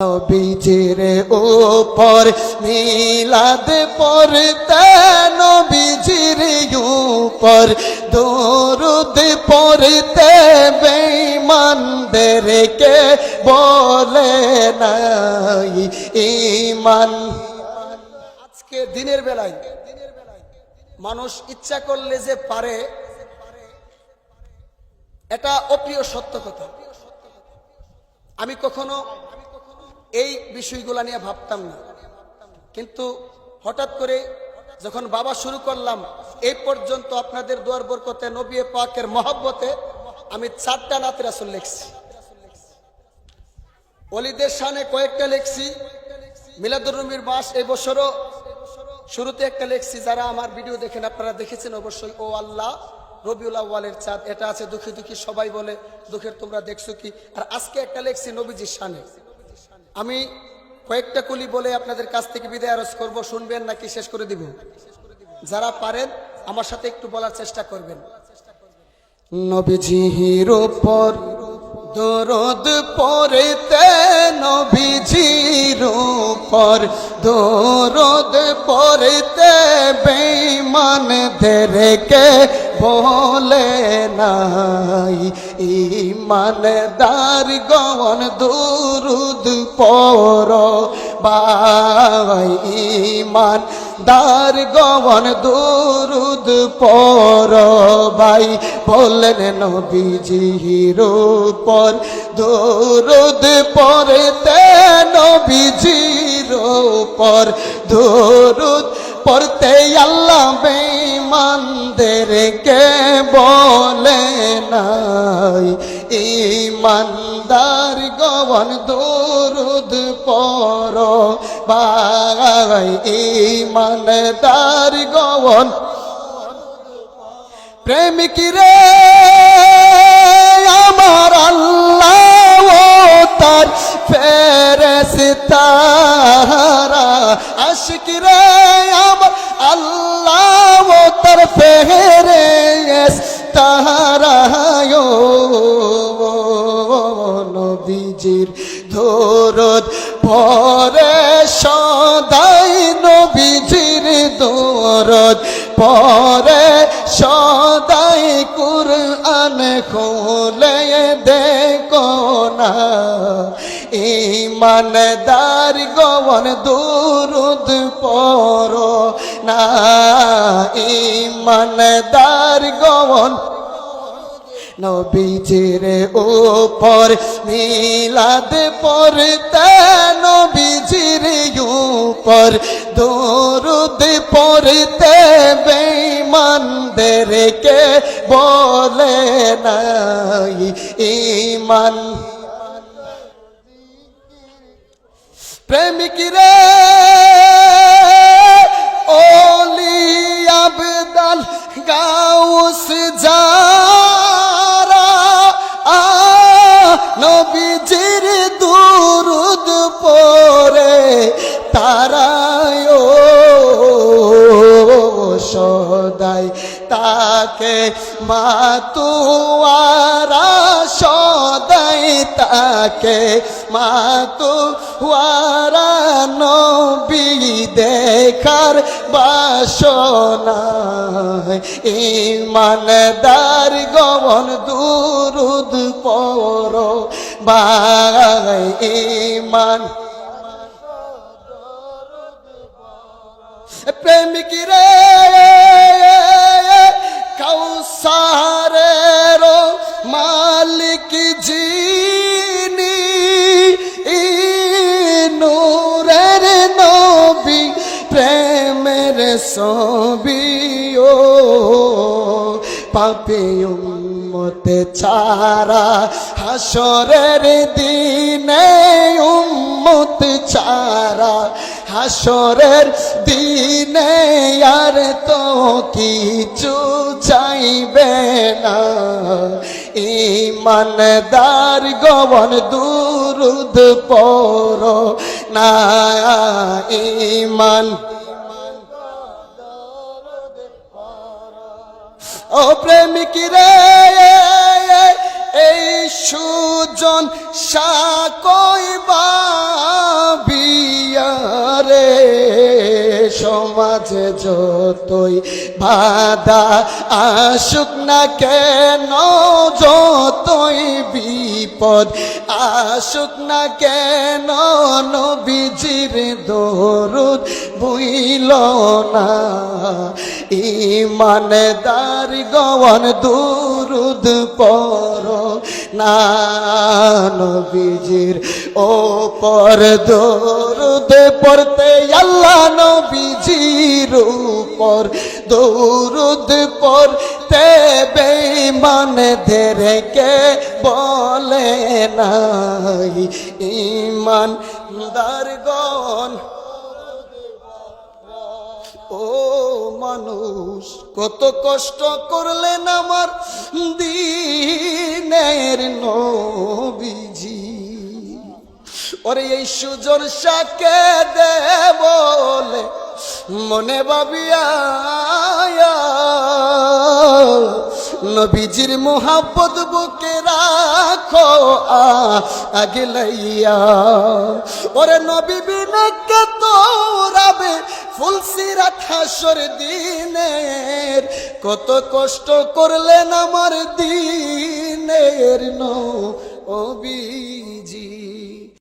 নবীজির উপর মিলাদ পড়তে নবীজির উপর, দরুদ পড়তে বেঈমানদেরকে বলে নাই ঈমান। আজকে দিনের বেলায় মানুষ ইচ্ছা করলে যে পারে, এটা অপ্রিয় সত্য কথা। আমি কখনো এই বিষয়গুলা নিয়ে ভাবতাম না। কিন্তু হঠাৎ করে যখন বাবা শুরু করলাম, এই পর্যন্ত আপনাদের দুয়ার বরকতে, নবী পাকের মহব্বতে আমি চারটা নাতের আসল লিখছি। অলিদের সানে কয়েকটা লেখছি। মিলাদুর রুমির মাস এই বছরও শুরুতে একটা লেখছি। যারা আমার ভিডিও দেখেন, আপনারা দেখেছেন অবশ্যই, ও আল্লাহ, রবিউল আউ্বালের চাঁদ। এটা আছে দুঃখী দুঃখী সবাই বলে, দুঃখের তোমরা দেখছ কি? আর আজকে একটা লেখছি নবীজির শানে। আমি কয়েকটা কুলি বলে আপনাদের কাছ থেকে বিদায় আরজ করব, শুনবেন নাকি শেষ করে দিব? যারা পারেন, আমার সাথে একটু বলার চেষ্টা করবেন। নবীজির উপর দরদ পড়তে, নবীজির উপর দরদ পড়তে বেঈমানদেরকে বলে নাই। ইমানদার গণ দুরুদ পর বাই। ইমান দার গবন দুরুদ পর বাই। বললেন নবীজির উপর, দুরুদ পড়তে নবীজির উপর, দুরুদ পড়তে আল্লাহ বেঈমানদেরকে বলে নাই? ইমানদার গবন দুরুদ পর বাই ইমানদার গবন প্রেমিক রে, আমার আল্লাহ ফেরেস্তারা আশিক রে আমার আল্লাহ ও তার ফেরেস্তারা ও নবীজির ধরত পরে সদাই নবীজির দরদ পরে সদাই কুরআন খোলে ইমানদার গবন দুরুদ পর না ইমানদার গবন নবীজির উপর মিলাদ পড়তে নবীজির উপর দরুদ পড়তে বেঈমানদেরকে বলে নাই। ঈমান প্রেমিক রে ওলি আবদাল গাউস যারা আ নবীজির দুরুদ পরে তারায় সদাই তাকে মাতুয়ারা সদাই তাকে মাতুয়ারা নবী দেখার বাসনায়। ইমানদার গবন দুরুদ পর বাই ইমান প্রেমিক রে প্রেমের ছবি, ও পাপে উম্মতে ছাড়া হাসরের দিনে উম্মত ছাড়া হাসরের দিনে আর তো কিছু চাইবে না। ইমানদার গবন দুরুদ পর না ইমান ও প্রেমিক রে, এই সুজন সাকই বিয়া রে। সমাজে যতই বাধা আসুক না কেন, যতই বিপদ আসুক না কেন, নবীজির দরুদ বুইল না। ইমানদার গवन দুরুদ পর না, নবীজির ওপর দরুদ পড়তে আল্লাহ নবীজির উপর। দরুদ পড়তে বেঈমান কে বলে নাই? ইমান দারগণ ও মানুষ, কত কষ্ট করলেন আমার দিনের নবীজি। ওরে এই সুজর সাকে দে বলে, মনে ভাবিয়া নবীজির মোহাব্বত বুকে রাখো আগে লইয়া ওরে নবী বিনে কে তোরাবে ফুলসিরাত হাসর দিনের কত কষ্ট করলেন আমার দিনের নবীজি